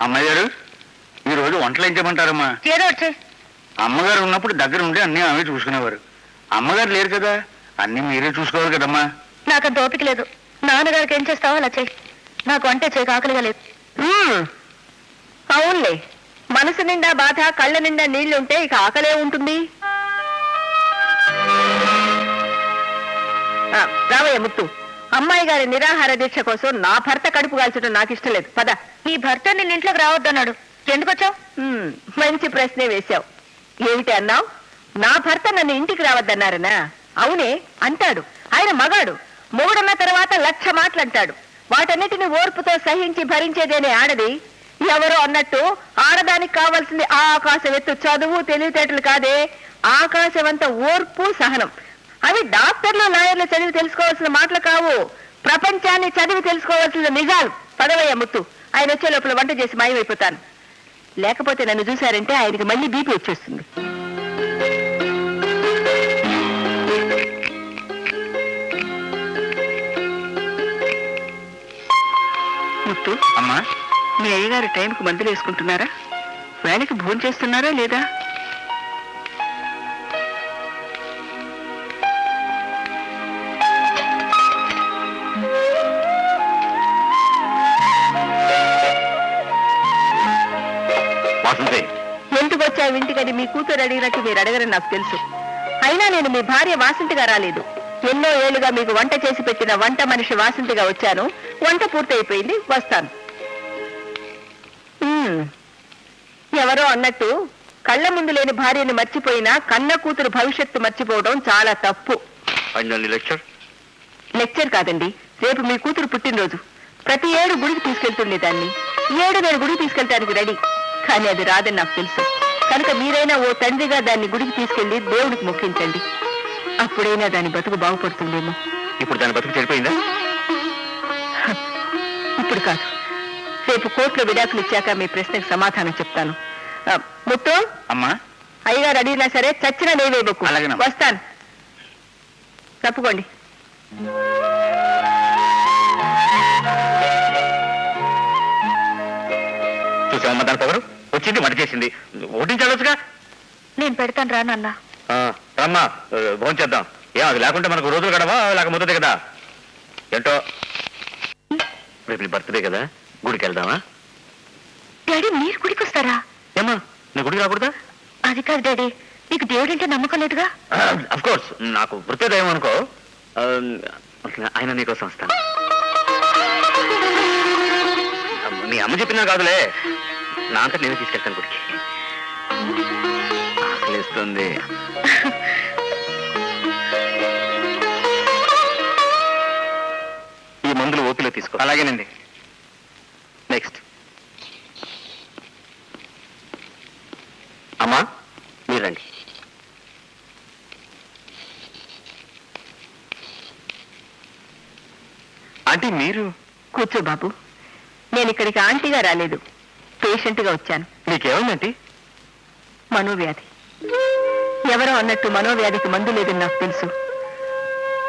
అమ్మాయి గారు ఈ రోజు వంటలు ఏం చేయమంటారమ్మా? ఏదో చెయ్. అమ్మగారు ఉన్నప్పుడు దగ్గర ఉండి అన్నీ ఆమె చూసుకునేవారు. అమ్మగారు లేరు కదా అన్నీ మీరే చూసుకోవాలి కదమ్మా. నాకు అంత ఓపిక లేదు. నాన్నగారికి ఏం చేస్తావో అలా చెయ్యి నాకు అంటే చేయక ఆకలిగా లేదు. అవునులే మనసు నిండా బాధ కళ్ళ నిండా నీళ్ళుంటే ఇక ఆకలే ఉంటుంది. రావయ్య ముత్తు అమ్మాయి గారి నిరాహార దీక్ష కోసం నా భర్త కడుపు కాల్చడం నాకు ఇష్టం లేదు. పద. నీ భర్త నిన్న ఇంట్లోకి రావద్దన్నాడు. ఎందుకు వచ్చావు ఉమ్, మంచి ప్రశ్నే వేశావు. ఏమిటి అన్నావు? నా భర్త నన్ను ఇంటికి రావద్దన్నారనా? అవునే అంటాడు. ఆయన మగాడు. మొగుడున్న తర్వాత లక్ష మాటలు అంటాడు వాటన్నిటిని ఓర్పుతో సహించి భరించేదేనే ఆడది. ఎవరో అన్నట్టు ఆడదానికి కావాల్సింది ఆ ఆకాశం ఎత్తు. చదువు తెలివితేటలు కాదే. ఆకాశమంత ఓర్పు సహనం. అవి డాక్టర్లు లాయర్లు చదివి తెలుసుకోవాల్సిన మాటలు కావు. ప్రపంచాన్ని చదివి తెలుసుకోవాల్సిన నిజాలు. పదవయ్య ముత్తు. ఆయన వచ్చే లోపల వంట చేసి మాయమైపోతాను. లేకపోతే నన్ను చూశారంటే ఆయనకి మళ్ళీ బీపీ వచ్చేస్తుంది. ముత్తు అమ్మా. మీ అయ్యగారు టైంకి మందులు వేసుకుంటున్నారా? వేళకి భోజనం చేస్తున్నారా లేదా? మీ కూతురు అడిగినట్టు మీరు అడగరని నాకు తెలుసు. అయినా నేను మీ భార్య వాసంతిగా రాలేదు. ఎన్నో ఏళ్ళుగా మీకు వంట చేసి పెట్టిన వంట మనిషి వాసంతిగా వచ్చాను. వంట పూర్తయిపోయింది వస్తాను. ఎవరో అన్నట్టు కళ్ళ ముందు లేని భార్యని మర్చిపోయినా కన్న కూతురు భవిష్యత్తు మర్చిపోవడం చాలా తప్పు. లెక్చర్? లెక్చర్ కాదండి రేపు మీ కూతురు పుట్టినరోజు. ప్రతి ఏడు గుడికి తీసుకెళ్తుండే దాన్ని. ఈ ఏడు నేను గుడికి తీసుకెళ్ళడానికి రెడీ. కానీ అది రాదని నాకు తెలుసు. కనుక మీరైనా ఓ తండ్రిగా దాన్ని గుడికి తీసుకెళ్ళి దేవుడికి మొక్కించండి. అప్పుడైనా దాని బతుకు బాగుపడుతుందేమో. ఇప్పుడు దాని బతుకు చెడిపోయిందా? ఇప్పుడు కాదు. రేపు కోర్టులో విడాకులు ఇచ్చాక మీ ప్రశ్నకు సమాధానం చెప్తాను. ముత్తు? అమ్మా? అయ్యగారు అడిగినా సరే చచ్చిన అలాగేనమ్మా. వస్తాను. తప్పుకోండి. చూసామమ్మా దాని పొగరు వచ్చింది వంట చేసింది ఓటించాలొచ్చుగా నేను పెడతాను రా నాన్న. ఆ, రమ్మా భోజనం చేద్దాం. ఏం అది లేకుంటే మనకు రోజులు గడవా? లేక ముద్దదే కదా? ఏంటో? రేపు నీ బర్త్డే కదా గుడికి వెళ్దామా? డాడీ మీరు గుడికి వస్తారా? ఏమ్మా నీ గుడికి రాకూడదా? అది కాదు డాడీ నీకు దేవుడంటే నమ్మకం లేదుగా? అఫ్ కోర్స్ నాకు వృత్తేదయం అనుకో. ఆ, ఆయన నీకోసం వస్తాను. మీ అమ్మ చెప్పినా కాదులే. నా అంతా నేనే తీసుకెళ్తాను గుడికి. ఆకలిస్తుంది. ఈ మందులు ఓపిలో తీసుకో. అలాగేనండి. నెక్స్ట్ అమ్మా మీరండి అంటే మీరు? కూర్చో బాబు. నేను ఇక్కడికి ఆంటీగా రాలేదు. పేషెంట్గా వచ్చాను. మీకేమైందండి? మనోవ్యాధి. ఎవరో అన్నట్టు మనోవ్యాధికి మందు లేదని నాకు తెలుసు.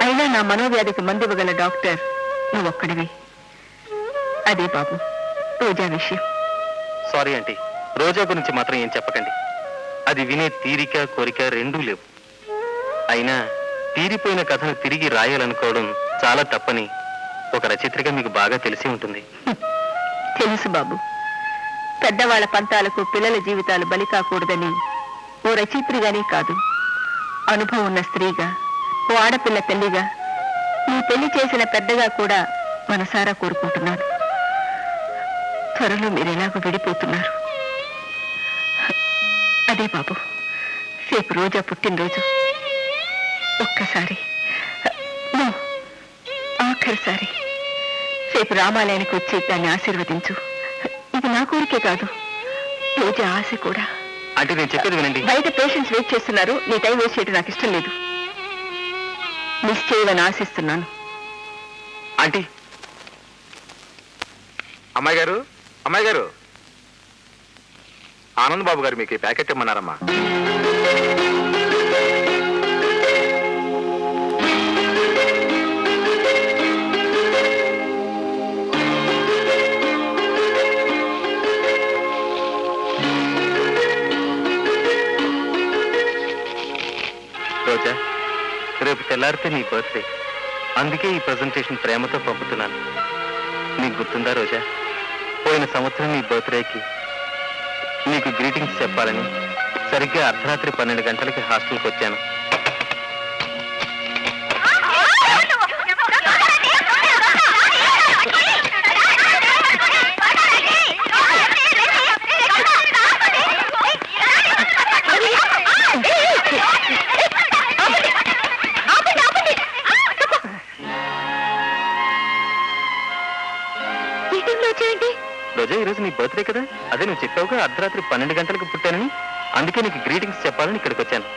అయినా నా మనోవ్యాధికి మందు ఇవ్వగల డాక్టర్ నువ్వు ఒక్కడివి అదే బాబు రోజా విషయం. సారీ ఆంటీ రోజా గురించి మాత్రం ఏం చెప్పకండి. అది వినే తీరిక కోరిక రెండూ లేవు. అయినా తీరిపోయిన కథను తిరిగి రాయాలనుకోవడం చాలా తప్పని ఒక రచయిత్రిగా మీకు బాగా తెలిసి ఉంటుంది. తెలుసు బాబు. పెద్దవాళ్ళ పంతాలకు పిల్లల జీవితాలు బలి కాకూడదని ఓ రచయిత్రిగానే కాదు. అనుభవం ఉన్న స్త్రీగా ఓ ఆడపిల్ల తల్లిగా నీ పెళ్ళి చేసిన పెద్దగా కూడా మనసారా కోరుకుంటున్నాను. త్వరలో మీరు ఎలాగో విడిపోతున్నారు. అదే బాబు రేపు రోజా పుట్టినరోజు. ఒక్కసారి ఆఖరిసారి. రేపు రామాలయానికి వచ్చి దాన్ని ఆశీర్వదించు. ఇది నా కోరికే కాదు. రోజా ఆశ కూడా. అంటే నేను చెప్పేది వినండి. బయట పేషెంట్స్ వెయిట్ చేస్తున్నారు. నీ టైం వేస్ట్ చేయడం నాకు ఇష్టం లేదు. మిస్ చేయమని ఆశిస్తున్నాను. ఆంటీ. అమ్మాయి గారు అమ్మాయి గారు. ఆనంద్ బాబు గారు మీకు ఈ ప్యాకెట్ ఇమ్మన్నారమ్మా. తెల్లారితే నీ బర్త్డే అందుకే ఈ ప్రజెంటేషన్ ప్రేమతో పంపుతున్నాను. నీకు గుర్తుందా రోజా? పోయిన సంవత్సరం నీ బర్త్డేకి నీకు గ్రీటింగ్స్ చెప్పాలని సరిగ్గా అర్ధరాత్రి పన్నెండు గంటలకి హాస్టల్కి వచ్చాను. ఈ టైంలో వచ్చేయండి రోజా ఈరోజు నీ బర్త్డే కదా. అదే నువ్వు చెప్పావుగా అర్ధరాత్రి పన్నెండు గంటలకు పుట్టానని. అందుకే నీకు గ్రీటింగ్స్ చెప్పాలని ఇక్కడికి వచ్చాను.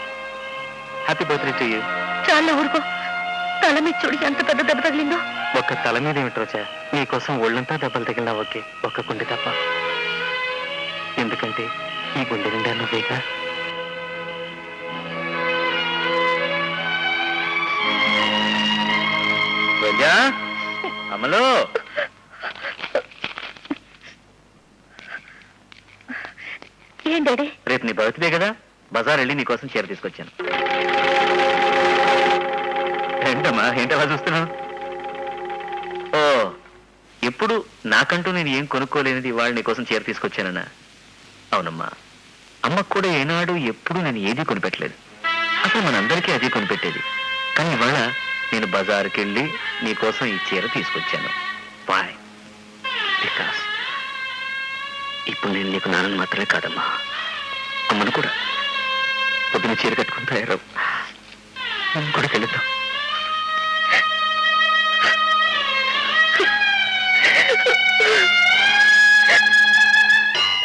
హ్యాపీ బర్త్డే టు యూ చాలా ఊరుకో. తల మీద చూడు ఎంత పెద్ద దెబ్బ తగిలిందో. ఒక్క తల మీద ఏమిటి రోజా? నీకోసం ఒళ్ళంతా దెబ్బలు తగిలినా ఓకే. ఒక్క గుండె తప్ప. ఎందుకంటే ఈ గుండె నిండా నువ్వేగా? రోజా? అమలు? ఏం డాడీ? రేపు నీ బర్త్డే కదా. బజార్ వెళ్ళి నీకోసం చీర తీసుకొచ్చాను. ఏంటమ్మా ఏంటలా చూస్తున్నావు? ఓ ఎప్పుడు నాకంటూ నేను ఏం కొనుక్కోలేనిది ఇవాళ నీకోసం చీర తీసుకొచ్చానన్నా. అవునమ్మా అమ్మకు కూడా ఏనాడు ఎప్పుడు నేను ఏది కొనిపెట్టలేదు. అసలు మనందరికీ అది కొనిపెట్టేది. కానీ ఇవాళ నేను బజార్కి వెళ్ళి నీకోసం ఈ చీర తీసుకొచ్చాను. బాయ్ వికాస్ ఇప్పుడు నేను నీకు నాన్న మాత్రమే కాదమ్మా. అమ్మను కూడా. పొద్దున చీర కట్టుకుని తయారవు. మనం కూడా వెళుద్దాం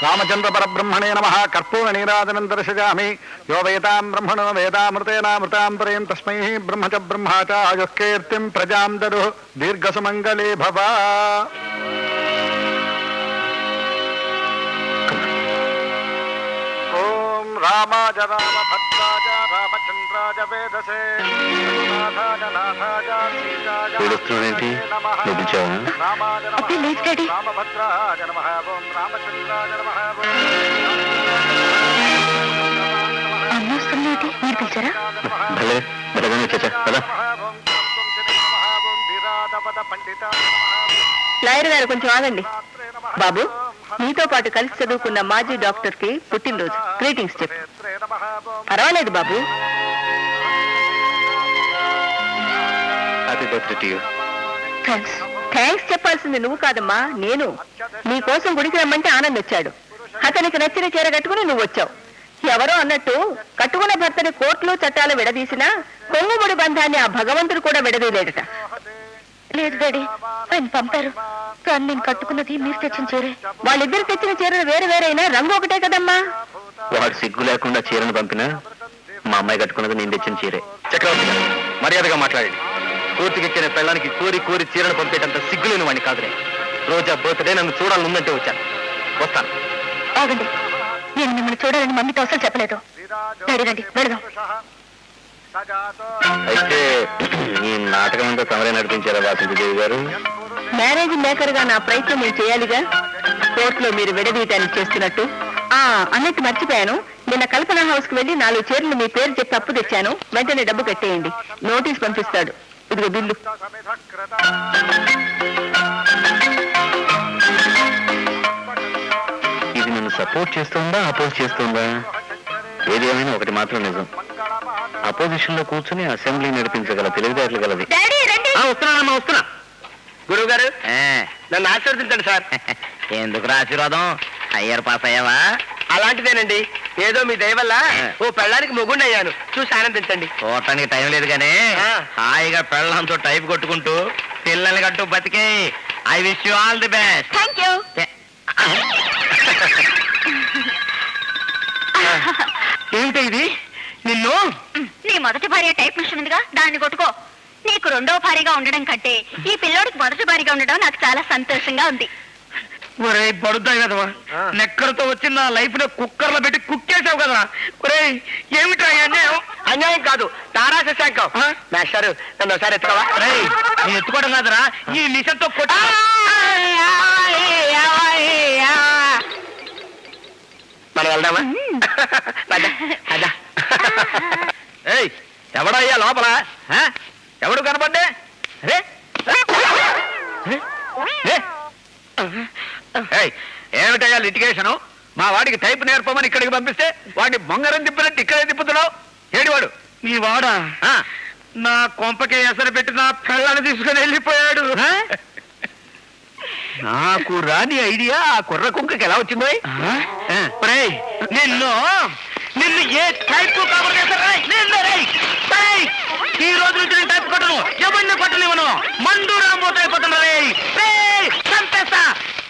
రామచంద్ర పరబ్రహ్మణే నమ. కర్పూర నీరాజనం దర్శయామి. యో వేదాం బ్రహ్మణో వేదామృతేనామృతాంతరేం తస్మై. బ్రహ్మచ చ బ్రహ్మా ప్రజాం దరు దీర్ఘసుమంగళే భవ. రామాజ రామచంద్రాజ వేదసే నాథాజ లేదు డాడీ. రామభద్రాజ నమః ఓం రామచంద్రాజ నమః ఓం అన్న వస్తున్నది మీరు పిలిచారా భలే భలేగానే వచ్చేసా కదా లాయర్ గారు కొంచెం ఆగండి బాబు నీతో పాటు కలిసి చదువుకున్న మాజీ డాక్టర్కి పుట్టినరోజు. గ్రీటింగ్స్ చెప్పు. పర్వాలేదు బాబు. Happy birthday to you thanks thanks చెప్పాల్సింది నువ్వు కాదమ్మా నేను. నీ కోసం గుడికి రమ్మంటే ఆనంద్ వచ్చాడు. అతనికి నచ్చిన చీర కట్టుకుని నువ్వు వచ్చావు. ఎవరో అన్నట్టు కట్టుకున్న భర్తని కోర్టులు చట్టాలు విడదీసినా కొంగుముడి బంధాన్ని ఆ భగవంతుడు కూడా విడదీయలేడట. లేదు డాడీ. ఆయన పంపారు. కానీ నేను కట్టుకున్నది మీరు తెచ్చిన చీరే. వాళ్ళిద్దరు తెచ్చిన చీరలు వేరు వేరైనా రంగు ఒకటే కదమ్మా. వాడు సిగ్గు లేకుండా చీరను పంపినా మా అమ్మాయి కట్టుకున్నది నేను తెచ్చిన చీరే. చక్రవర్తి గారు, మర్యాదగా మాట్లాడండి. కోర్టుకెక్కిన పెళ్ళానికి కోరి కోరి చీరను పంపేటంత సిగ్గులేని వాడిని కాదులే. రోజా బర్త్డే నన్ను చూడాలనుందంటే వచ్చాను. వస్తాను. ఆగండి. నేను మిమ్మల్ని చూడాలని మమ్మీతో అసలు చెప్పలేదు. డాడీ రండి వెళదాం. అయితే ఈ నాటకం అంతా తమరే నడిపించారా వాసంతిదేవి గారు? మ్యారేజ్ మేకర్గా నా ప్రయత్నం నేను చేయాలిగా. కోర్టులో మీరు విడదీయటానికి చేస్తున్నట్టు. ఆ అన్నట్టు మర్చిపోయాను. నిన్న కల్పన హౌస్కి వెళ్ళి నాలుగు చీరలు మీ పేరు చెప్పి అప్పు తెచ్చాను. వెంటనే డబ్బు కట్టేయండి. నోటీస్ పంపిస్తాడు. ఇదిగో బిల్లు. ఇది నన్ను సపోర్ట్ చేస్తుందా అపోజ్ చేస్తుందా? ఏది ఏమైనా ఒకటి మాత్రం నిజం. అపోజిషన్లో కూర్చుని అసెంబ్లీ నడిపించగల తెలివితేటలు గలది వస్తున్నానమ్మా వస్తున్నా గురువు గారు నన్ను ఆశీర్వదించండి సార్. ఎందుకు ఆశీర్వాదం? అయ్యర్ పాస్ అయ్యావా? అలాంటిదేనండి. ఏదో మీ దయ వల్ల ఓ పెళ్ళానికి మొగుండి అయ్యాను చూసి ఆనందించండి. చూడటానికి టైం లేదు కానీ ఆ. హాయిగా పెళ్ళంతో టైప్ కొట్టుకుంటూ పిల్లల్ని కట్టు బతికే I wish you all the best. Thank you ఏమిటి ఇది? నిన్ను? నీ మొదటి భార్య టైప్ మిషన్ ఉందిగా దాన్ని కొట్టుకో. నీకు రెండో భార్యగా ఉండడం కంటే ఈ పిల్లోడికి మొదటి భార్యగా ఉండడం నాకు చాలా సంతోషంగా ఉంది. ఒరే పడుతాయి కదవా ఆ. నెక్కలతో వచ్చి నా లైఫ్లో కుక్కర్లో పెట్టి కుక్కేసావు కదా. ఒరే ఏమిటా అన్యాయం? అన్యాయం కాదు తారా శశాంకం. మాస్టారు నన్ను ఒకసారి ఎత్తుకోవా? నేను ఎత్తుకోవడం కాదురా. ఈ నిశతో కొట్టి. మనం వెళ్దామా? ఎవడయ్యా లోపల? ఎవడు కనపడ్డే? అరే ఏమిటయ్యా లిటిగేషను? మా వాడికి టైప్ నేర్పమని ఇక్కడికి పంపిస్తే వాడిని బొంగరం తిప్పినట్టు ఇక్కడే తిప్పుతున్నావు? ఏడివాడు? మీ వాడా? ఆ, నా కొంపకి ఎసరు పెట్టి నా పిల్లని తీసుకుని వెళ్ళిపోయాడు? నాకు రాని ఐడియా ఆ కుర్ర కుంకకి ఎలా వచ్చిందో? నిన్ను నిన్ను ఏ టైప్ కవర్ చేశారా ఈ రోజు నుంచి నేను టైప్ కొట్టను. ఎవరిని కొట్టనివ్వను? మండూరం పోతాయి కొట్టను రే చంపేస్తా.